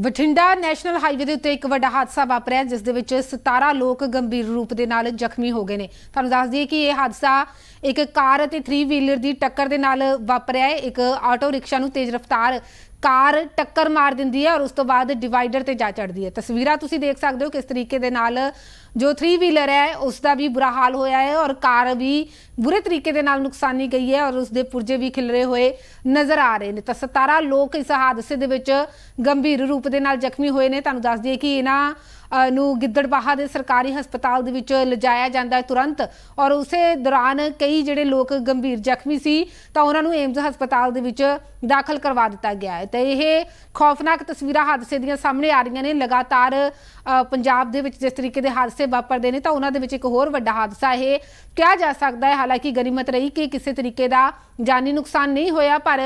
Bathinda national highway ਦੇ ਉੱਤੇ ਇੱਕ ਵੱਡਾ ਹਾਦਸਾ ਵਾਪਰਿਆ, ਜਿਸ ਦੇ ਵਿੱਚ 17 ਲੋਕ ਗੰਭੀਰ ਰੂਪ ਦੇ ਨਾਲ ਜ਼ਖਮੀ ਹੋ ਗਏ ਨੇ। ਤੁਹਾਨੂੰ ਦੱਸ ਦਈਏ ਕਿ ਇਹ ਹਾਦਸਾ ਇੱਕ ਕਾਰ ਅਤੇ 3 ਵੀਲਰ ਦੀ ਟੱਕਰ ਦੇ ਨਾਲ ਵਾਪਰਿਆ ਹੈ। ਇੱਕ ਆਟੋ ਰਿਕਸ਼ਾ ਨੂੰ ਤੇਜ਼ ਰਫ਼ਤਾਰ ਕਾਰ ਟੱਕਰ ਮਾਰ ਦਿੰਦੀ ਹੈ ਔਰ ਉਸ ਤੋਂ ਬਾਅਦ ਡਿਵਾਈਡਰ ਤੇ ਜਾ ਚੜਦੀ ਹੈ। ਤਸਵੀਰਾਂ ਤੁਸੀਂ ਦੇਖ ਸਕਦੇ ਹੋ ਕਿਸ ਤਰੀਕੇ ਦੇ ਨਾਲ ਜੋ 3 ਵੀਲਰ ਹੈ, ਉਸ ਦਾ ਵੀ ਬੁਰਾ ਹਾਲ ਹੋਇਆ ਹੈ ਔਰ ਕਾਰ ਵੀ ਬੁਰੇ ਤਰੀਕੇ ਦੇ ਨਾਲ ਨੁਕਸਾਨੀ ਗਈ ਹੈ ਔਰ ਉਸ ਦੇ ਪੁਰਜੇ ਵੀ ਖਿਲਰੇ ਹੋਏ ਨਜ਼ਰ ਆ ਰਹੇ ਨੇ। ਤਾਂ 17 ਲੋਕ ਇਸ ਹਾਦਸੇ ਦੇ ਵਿੱਚ ਗੰਭੀਰ ਰੂਪ ਦੇ ਨਾਲ ਜ਼ਖਮੀ ਹੋਏ ਨੇ। ਤੁਹਾਨੂੰ ਦੱਸ ਦਈਏ ਕਿ ਇਹਨਾਂ ਨੂੰ ਗਿੱਦੜਬਾਹਾ ਦੇ ਸਰਕਾਰੀ ਹਸਪਤਾਲ ਦੇ ਵਿੱਚ ਲਿਜਾਇਆ ਜਾਂਦਾ ਹੈ ਤੁਰੰਤ ਔਰ ਉਸੇ ਦੌਰਾਨ ਕਈ ਜਿਹੜੇ ਲੋਕ ਗੰਭੀਰ ਜ਼ਖਮੀ ਸੀ ਤਾਂ ਉਹਨਾਂ ਨੂੰ ਏਮਜ਼ ਹਸਪਤਾਲ ਦੇ ਵਿੱਚ ਦਾਖਲ ਕਰਵਾ ਦਿੱਤਾ ਗਿਆ ਹੈ। ਤੇ ਇਹ ਖੌਫਨਾਕ ਤਸਵੀਰਾਂ ਹਾਦਸੇ ਦੀਆਂ ਸਾਹਮਣੇ ਆ ਰਹੀਆਂ ਨੇ। ਲਗਾਤਾਰ ਪੰਜਾਬ ਦੇ ਵਿੱਚ ਜਿਸ ਤਰੀਕੇ ਦੇ ਹਾਦਸੇ ਵਾਪਰਦੇ ਨੇ ਤਾਂ ਉਹਨਾਂ ਦੇ ਵਿੱਚ ਇੱਕ ਹੋਰ ਵੱਡਾ ਹਾਦਸਾ ਇਹ ਕਿਹਾ ਜਾ ਸਕਦਾ ਹੈ। ਹਾਲਾਂਕਿ ਗਨੀਮਤ ਰਹੀ ਕਿ ਕਿਸੇ ਤਰੀਕੇ ਦਾ ਜਾਨੀ ਨੁਕਸਾਨ ਨਹੀਂ ਹੋਇਆ, ਪਰ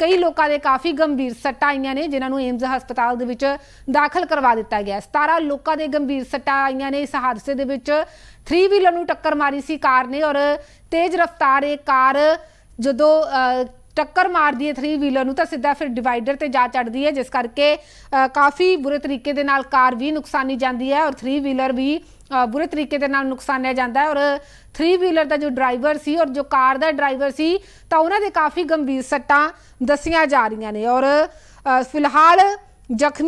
ਕਈ ਲੋਕਾਂ ਦੇ ਕਾਫੀ ਗੰਭੀਰ ਸੱਟਾਂ ਆਈਆਂ ਨੇ, ਜਿਨ੍ਹਾਂ ਨੂੰ ਏਮਜ਼ ਹਸਪਤਾਲ ਦੇ ਵਿੱਚ ਦਾਖਲ ਕਰਵਾ ਦਿੱਤਾ ਗਿਆ ਹੈ। 17 ਲੋਕਾਂ ਦੇ ਗੰਭੀਰ ਸੱਟਾਂ ਆਈਆਂ ਨੇ ਇਸ ਹਾਦਸੇ ਦੇ ਵਿੱਚ 3 ਵੀਲਰ ਨੂੰ ਟੱਕਰ ਮਾਰੀ ਸੀ ਕਾਰ ਨੇ ਔਰ ਤੇਜ਼ ਰਫ਼ਤਾਰ ਇਹ ਕਾਰ ਜਦੋਂ ਟੱਕਰ ਮਾਰਦੀ ਹੈ 3 ਵੀਲਰ ਨੂੰ, ਤਾਂ ਸਿੱਧਾ ਫਿਰ ਡਿਵਾਈਡਰ ਤੇ ਜਾ ਚੜਦੀ ਹੈ, ਜਿਸ ਕਰਕੇ ਕਾਫੀ ਬੁਰੇ ਤਰੀਕੇ ਦੇ ਨਾਲ ਕਾਰ ਵੀ ਨੁਕਸਾਨੀ ਜਾਂਦੀ ਹੈ ਔਰ 3 ਵੀਲਰ ਵੀ ਬੁਰੇ ਤਰੀਕੇ ਦੇ ਨਾਲ ਨੁਕਸਾਨਿਆ ਜਾਂਦਾ ਹੈ ਔਰ 3 ਵੀਲਰ ਦਾ ਜੋ ਡਰਾਈਵਰ ਸੀ ਔਰ ਜੋ ਕਾਰ ਦਾ ਡਰਾਈਵਰ ਸੀ, ਤਾਂ ਉਹਨਾਂ ਦੇ ਕਾਫੀ ਗੰਭੀਰ ਸੱਟਾਂ ਦੱਸੀਆਂ ਜਾ ਰਹੀਆਂ ਨੇ ਔਰ ਫਿਲਹਾਲ ਜ਼ਖਮੀ